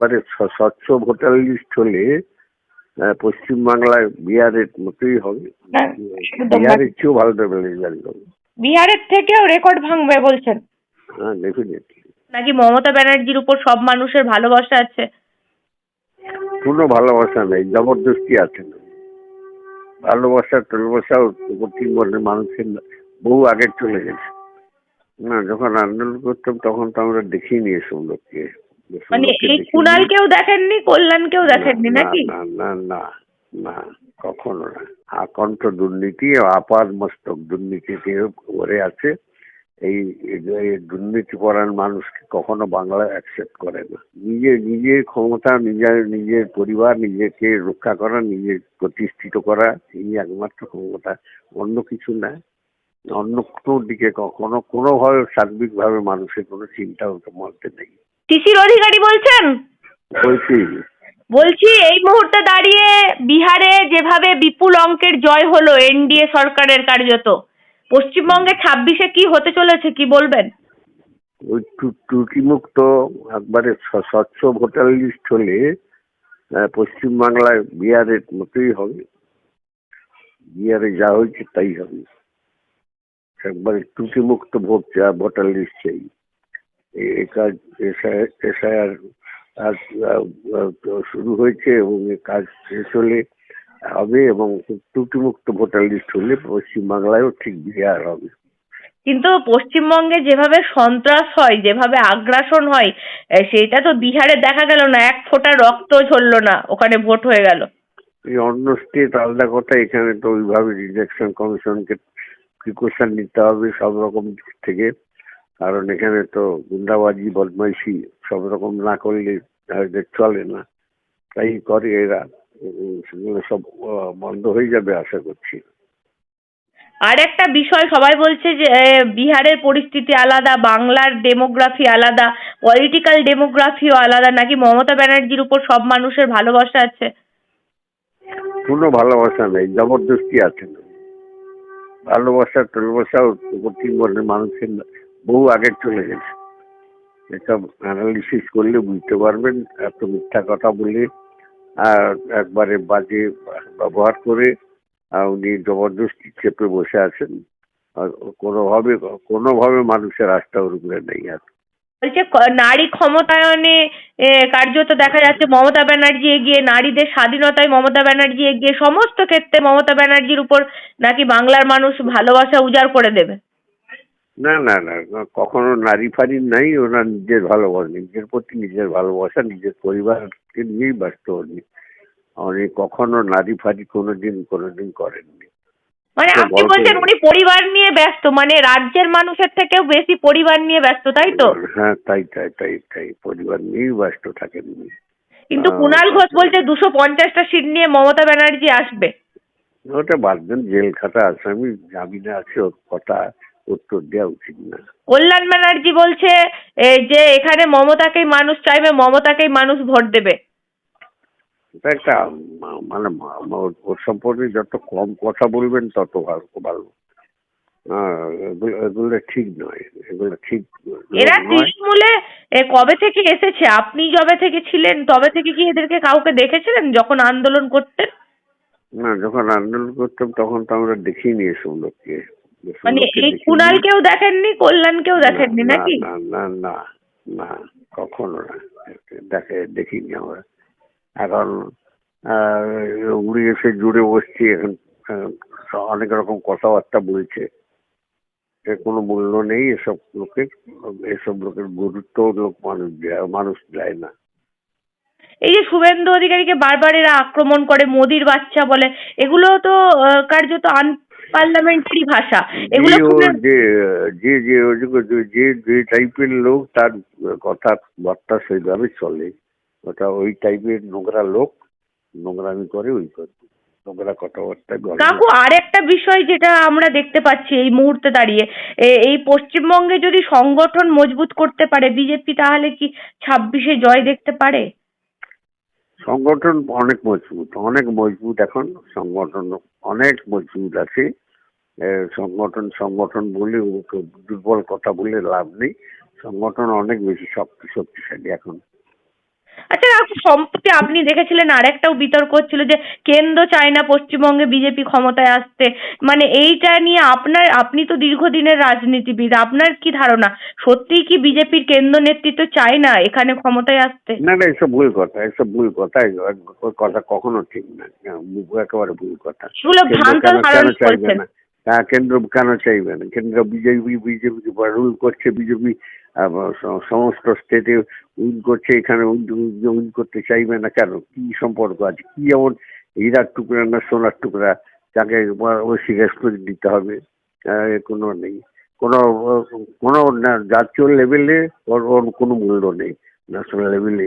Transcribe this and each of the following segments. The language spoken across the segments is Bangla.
একবারে স্বচ্ছ ভোটার লিস্ট হলে পশ্চিমবাংলায় বিহারের মতোই হবে। না। বিহারের চেয়েও ভালো রেজাল্ট হবে বিহারের থেকেও রেকর্ড ভাঙবে বলছেন। হ্যাঁ ডেফিনেটলি নাকি মমতা ব্যানার্জির উপর সব মানুষের ভালোবাসা আছে? কোনো ভালোবাসা নেই জবরদস্তি আছে। না ভালোবাসা টালোবাসা পশ্চিমবঙ্গের মানুষের বহু আগে চলে গেছে। না যখন আন্দোলন করতাম তখন তো আমরা দেখিনি এসব লোককে মানে এই দেখিনি। কুণালকেও দেখেননি কল্যাণকেও দেখেননি নাকি? না না না না কখনো না। আকণ্ঠ দুর্নীতি আপার মস্তক দুর্নীতিতে ভরে আছে। এই দুর্নীতি পরায়ণ মানুষকে কখনো বাংলা অ্যাকসেপ্ট করে না। নিজে নিজের ক্ষমতা নিজের নিজের পরিবার নিজেকে রক্ষা করা নিজে প্রতিষ্ঠিত করা এই একমাত্র ক্ষমতা। অন্য কিছু না। অন্য কোনো দিকে কখনো কোনোভাবে সার্বিকভাবে মানুষের কোনো চিন্তা মধ্যে নেই। শিশির অধিকারী বলছেন? বলছি। বলছি এই মুহূর্তে দাঁড়িয়ে বিহারে যেভাবে বিপুল অঙ্কের জয় হলো এনডিএ সরকারের কার্যত পশ্চিমবঙ্গে ছাব্বিশে কি হতে চলেছে কি বলবেন? ওই ত্রু- ত্রুটিমুক্ত একবারে স্বচ্ছ ভোটার লিস্ট হলে পশ্চিমবাংলায় বিহারের মতোই হবে। বিহারে যা হয়েছে তাই হবে। একবারে ত্রুটিমুক্ত ভোট ভোটার লিস্ট চাই এ- কাজ এসআইআর শুরু হয়েছে এবং এ কাজ শেষ হলে হবে এবং ত্রুটিমুক্ত ভোটার লিস্ট হলে পশ্চিমবাংলায়ও ঠিক বিহার হবে। কিন্তু পশ্চিমবঙ্গে যেভাবে সন্ত্রাস হয় যেভাবে আগ্রাসন হয় সেটা তো বিহারে দেখা গেল না এক ফোঁটা রক্ত ঝরল না ওখানে ভোট হয়ে গেল। এই অন্য স্টেট আলাদা কথা এখানে তো ওইভাবে রিজেকশন কমিশনকে প্রিকশন নিতে হবে সব রকম দিক থেকে। কারণ এখানে তো গুন্ডাবাজি বদমাইশি সব রকম না করলে চলে না। তাই করে এরা। সেগুলো সব বন্ধ হয়ে যাবে আশা করছি। আর একটা বিষয় সবাই বলছে যে বিহারের পরিস্থিতি আলাদা বাংলার ডেমোগ্রাফি আলাদা পলিটিক্যাল ডেমোগ্রাফিও আলাদা নাকি মমতা ব্যানার্জির উপর সব মানুষের ভালোবাসা আছে? কোনো ভালোবাসা নেই জবরদস্তি আছে। ভালোবাসা টালোবাসা পশ্চিমবঙ্গের মানুষের বহু আগে চলে গেছে। এসব অ্যানালিসিস করলে বুঝতে পারবেন, এত মিথ্যা কথা বলে, আর একবারে বাজে ব্যবহার করে উনি জবরদস্তি চেপে বসে আছেন। আর কোনোভাবে কোনোভাবে মানুষের আস্থা ওর উপরে নেই আর। বলছে নারী ক্ষমতায়নে কার্যত দেখা যাচ্ছে মমতা ব্যানার্জি এগিয়ে, নারীদের স্বাধীনতায় মমতা ব্যানার্জি এগিয়ে, সমস্ত ক্ষেত্রে মমতা ব্যানার্জির উপর নাকি বাংলার মানুষ ভালোবাসা উজাড় করে দেবে। না না না কখনো নারী ফারি নাই ওনার নিজের ভালোবাসা নিজের প্রতি নিজের ভালোবাসা নিজের পরিবারকে নিয়েই ব্যস্ত উনি। উনি কখনো নারী ফারি কোনোদিন কোনোদিন করেননি। মানে আপনি বলছেন উনি পরিবার নিয়ে ব্যস্ত মানে রাজ্যের মানুষের থেকেও বেশি পরিবার নিয়ে ব্যস্ত তাই তো? হ্যাঁ তাই তাই তাই তাই পরিবার নিয়েই ব্যস্ত থাকেন উনি কিন্তু কুণাল ঘোষ বলছে দুশো পঞ্চাশটা সিট নিয়ে মমতা ব্যানার্জি আসবে। ওটা বাদ দেন জেল খাটা আসামি জামিনে আছে ওর কথা। উত্তর দেওয়া উচিত না। কল্যাণ ব্যানার্জি বলছে যে এখানে মমতাকেই মানুষ চাইবে মমতাকেই মানুষ ভোট দেবে। এটা একটা মানে ওর সম্পর্কে যত কম কথা বলবেন তত ভালো ভালো। এগুলো ঠিক নয় এগুলো ঠিক এরা তৃণমূলে কবে থেকে এসেছে? আপনি যবে থেকে ছিলেন তবে থেকে কি এদেরকে কাউকে দেখেছিলেন যখন আন্দোলন করতেন? না যখন আন্দোলন করতাম তখন তো আমরা দেখিনি এসব লোককে মানে এই। কুণালকেও দেখেননি কল্যাণকেও দেখেননি নাকি? না না না না কখনো না। দেখে দেখিনি আমরা। এখন উড়ে এসে জুড়ে বসছি এখন অনেক রকম কথাবার্তা বলছে। এর কোনো মূল্য নেই এসব লোকের। এসব লোকের গুরুত্ব লোক মানুষ মানুষ দেয় না। এই যে শুভেন্দু অধিকারীকে বারবার এরা আক্রমণ করে মোদির বাচ্চা বলে এগুলো তো কার্যত আনপার্লামেন্টারি ভাষা। এগুলো যে যে যে যে যে টাইপের লোক তার কথা বার্তা সেইভাবে চলে। ওটা ওই টাইপের নোংরা লোক নোংরামি করে ওই করে। নোংরা কথাবার্তা কাকু আর একটা বিষয় যেটা আমরা দেখতে পাচ্ছি এই মুহূর্তে দাঁড়িয়ে এই পশ্চিমবঙ্গে যদি সংগঠন মজবুত করতে পারে বিজেপি তাহলে কি ছাব্বিশে জয় দেখতে পারে? সংগঠন অনেক মজবুত অনেক মজবুত এখন সংগঠন, অনেক মজবুত আছে। সংগঠন সংগঠন বলে দুর্বল কথা বলে লাভ নেই। সংগঠন অনেক বেশি শক্তি, শক্তিশালী এখন। আচ্ছা সম্প্রতি আপনি দেখেছিলেন আরেকটাও বিতর্ক হচ্ছিল যে কেন্দ্র চায় না পশ্চিমবঙ্গে বিজেপি ক্ষমতায় আসতে। মানে এইটা নিয়ে আপনার আপনি তো দীর্ঘদিনের রাজনীতিবিদ আপনার কি ধারণা? সত্যিই কি বিজেপির কেন্দ্র নেতৃত্ব চায় না এখানে ক্ষমতায় আসতে? না না এসব ভুল কথা এসব ভুল কথা কথা কখনো ঠিক না একেবারে ভুল কথা। ভ্রান্ত ধারণ করছেন। কেন্দ্র কেন চাইবে না? কেন্দ্র বিজেপি বিজেপি রুল করছে, বিজেপি সমস্ত স্টেটে উইন করছে, এখানে উইন করতে চাইবে না কেন? কি সম্পর্ক আছে? কি যেমন হীরার টুকরা না সোনার টুকরা? তাকে ওই রেসপেক্ট দিতে হবে। কোনো নেই। কোনো কোনো জাতীয় লেভেলে ওর কোনো মূল্য নেই। ন্যাশনাল লেভেলে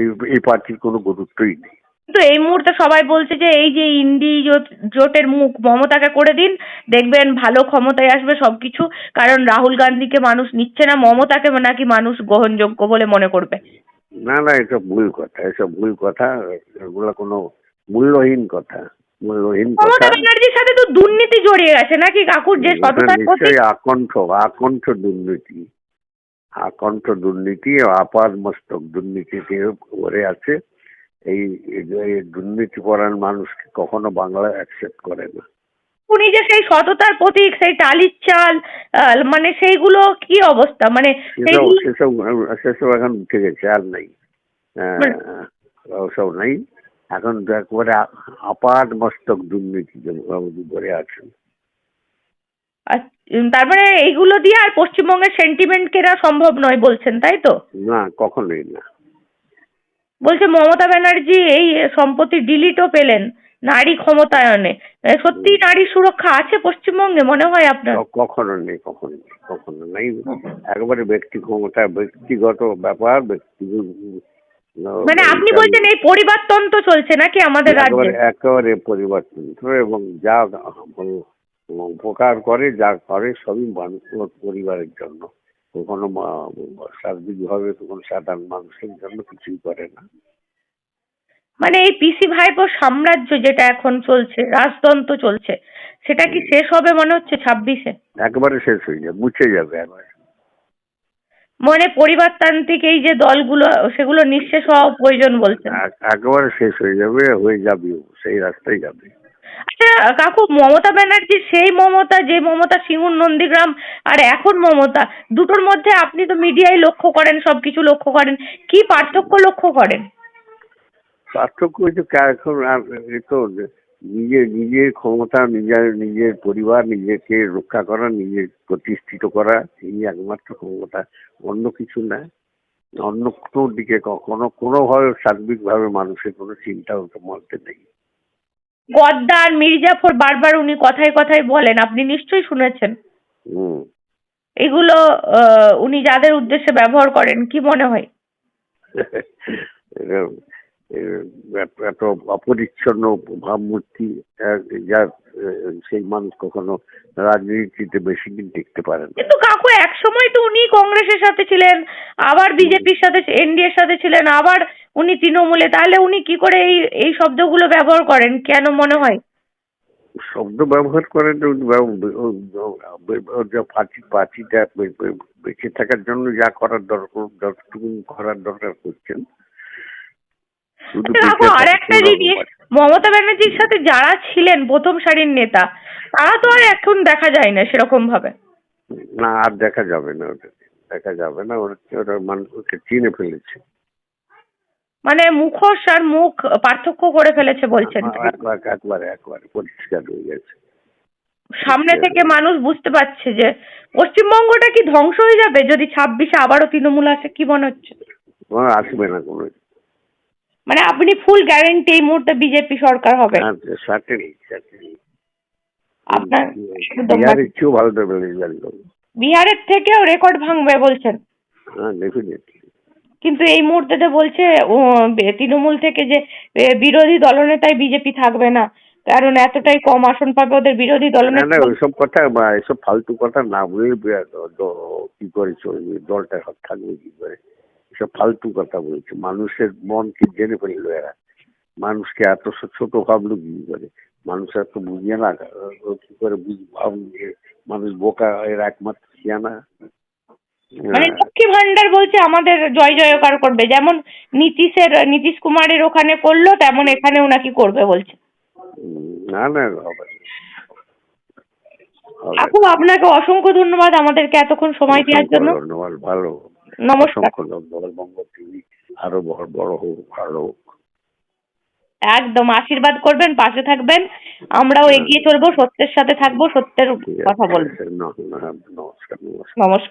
এই এই পার্টির কোনো গুরুত্বই নেই। কিন্তু এই মুহূর্তে সবাই বলছে যে এই যে ইন্ডি জোট- জোটের মুখ মমতাকে করে দিন দেখবেন ভালো ক্ষমতায় আসবে সবকিছু কারণ রাহুল গান্ধীকে মানুষ নিচ্ছে না মমতাকে নাকি মানুষ গ্রহণযোগ্য বলে মনে করবে। না না এসব ভুল কথা এসব ভুল কথা এগুলো কোনো মূল্যহীন কথা মূল্যহীন কথা। মমতা ব্যানার্জির সাথে তো দুর্নীতি জড়িয়ে গেছে নাকি? কাকুর যে নিশ্চয়ই আকণ্ঠ আকণ্ঠ দুর্নীতি আকণ্ঠ দুর্নীতি আপার মস্তক দুর্নীতিতে ভরে আছে এই দুর্নীতি পরায়ণ মানুষকে কখনো বাংলা অ্যাকসেপ্ট করে না। উনি যে সেই সততার প্রতীক সেই টালির চাল মানে সেইগুলো কি অবস্থা? মানে সেসব এখন উঠে গেছে আর নাই। হ্যাঁ, ওসব নাই। এখন তো একবারে আ- আপার মস্তক দুর্নীতি ভরে আছেন। আর, তারপরে এইগুলো দিয়ে আর পশ্চিমবঙ্গের সেন্টিমেন্ট কেনা সম্ভব নয় বলছেন তাই তো? না কখনোই না। বলছে মমতা ব্যানার্জি এই সম্পত্তি ডিলিটও পেলেন নারী ক্ষমতায়নে। আহ, সত্যিই নারী সুরক্ষা আছে পশ্চিমবঙ্গে মনে হয় আপনার? কখনো নেই কখনো নেই কখনো নেই। একবারে ব্যক্তি ক্ষমতা ব্যক্তিগত ব্যাপার ব্যক্তি মানে আপনি বলছেন এই পরিবারতন্ত্র চলছে নাকি আমাদের রাজ্যে? একেবারে পরিবর্তন এবং যা উপকার করে যা করে সবই মানুষ পরিবারের জন্য। কখনো সার্বিকভাবে কখনো সাধারণ মানুষের জন্য কিছুই করে না। মানে এই পিসি ভাইপো সাম্রাজ্য যেটা এখন চলছে রাজতন্ত্র চলছে সেটা কি শেষ হবে মনে হচ্ছে ছাব্বিশে? একেবারে শেষ হয়ে যাবে মুছে যাবে একবার মানে পরিবারতান্ত্রিক এই যে দলগুলো সেগুলো নিঃশেষ হওয়া প্রয়োজন বলছে এক- একেবারে শেষ হয়ে যাবে হয়ে যাবে সেই রাস্তায় যাবে। আচ্ছা কাকু, মমতা ব্যানার্জি, সেই মমতা, যে মমতা, সিঙ্গুর নন্দীগ্রাম, আর এখন মমতা, দুটোর মধ্যে আপনি তো মিডিয়ায় লক্ষ্য করেন, সবকিছু লক্ষ্য করেন, কি পার্থক্য লক্ষ্য করেন? পার্থক্য হচ্ছে এখন তো যে নিজের ক্ষমতা, নিজের নিজের পরিবার, নিজেকে রক্ষা করা, নিজের প্রতিষ্ঠিত করা, এই একমাত্র ক্ষমতা, অন্য কিছু না। অন্য কোনো দিকে কখনো কোনোভাবে সার্বিকভাবে মানুষের কোনো চিন্তা মধ্যে নেই। গদ্দার মির্জাফর বারবার উনি কথায় কথায় বলেন আপনি নিশ্চয়ই শুনেছেন। এগুলো উনি যাদের উদ্দেশ্যে ব্যবহার করেন কি মনে হয়? এত অপরিচ্ছন্ন ভাবমূর্তি যার সেই মানুষ কখনো রাজনীতিতে বেশি দিন টিকতে পারে না। কিন্তু কাকু এক সময় তো উনি কংগ্রেসের সাথে ছিলেন আবার বিজেপির সাথে এনডিএ এর সাথে ছিলেন আবার উনি তৃণমূলে তাহলে উনি কি করে এই এই শব্দগুলো ব্যবহার করেন? কেন মনে হয়? শব্দ ব্যবহার করেন বে- বেঁচে থাকার জন্য যা করার দরকার যতটুকু করার দরকার করছেন। আচ্ছা, আর একটা জিনিস। মমতা ব্যানার্জির সাথে যারা ছিলেন প্রথম সারির নেতা তারা তো আর এখন দেখা যায় না সেরকম ভাবে না আর দেখা যাবে না ওটা দেখা যাবে না ওরা ওরা মানুষকে চিনে ফেলেছে। মানে মুখোশ আর মুখ পার্থক্য করে ফেলেছে বলছেন একবার একবারে একবারে পরিষ্কার হয়ে গেছে। সামনে থেকে মানুষ বুঝতে পারছে যে পশ্চিমবঙ্গটা কি ধ্বংস হয়ে যাবে যদি ছাব্বিশে আবারও তৃণমূল আসে কি মনে হচ্ছে? আসবে না কোনো। মানে আপনি ফুল গ্যারেন্টি এই মুহূর্তে বিজেপি সরকার হবে। আপনার বিহারের থেকেও রেকর্ড ভাঙবে বলছেন। হ্যাঁ ডেফিনেটলি কিন্তু এই মুহূর্তে তো বলছে তৃণমূল থেকে যে বিরোধী দলনেতায় বিজেপি থাকবে না। কারণ এতটাই কম আসন পাবে ওদের বিরোধী না না ওইসব কথা বা এসব ফালতু কথা না বলে কি করে চলবে দলটা হাত থাকবে কি করে? এসব ফালতু কথা বলছে। মানুষের মনকে জেনে ফেলল এরা মানুষকে এত ছোট ভাবলো কি করে? মানুষ এত বুঝিয়ে না কি করে বুঝ যে মানুষ বোকা এর একমাত্র সিয়ানা মানে। লক্ষ্মী ভান্ডার বলছে আমাদের জয় জয়কার করবে। যেমন নীতিশের নীতিশ কুমারের ওখানে করল তেমন এখানেও নাকি করবে বলছে। না না হবে। হবে। আপনাকে অসংখ্য ধন্যবাদ আমাদেরকে এতক্ষণ সময় দেওয়ার জন্য। ধন্যবাদ ভালো। নমস্কার। বঙ্গ টিভি আরও বড় বড় হোক ভালো হোক। একদম আশীর্বাদ করবেন পাশে থাকবেন। আমরাও এগিয়ে চলবো সত্যের সাথে থাকব সত্যের কথা বলব। নমস্কার। নমস্কার।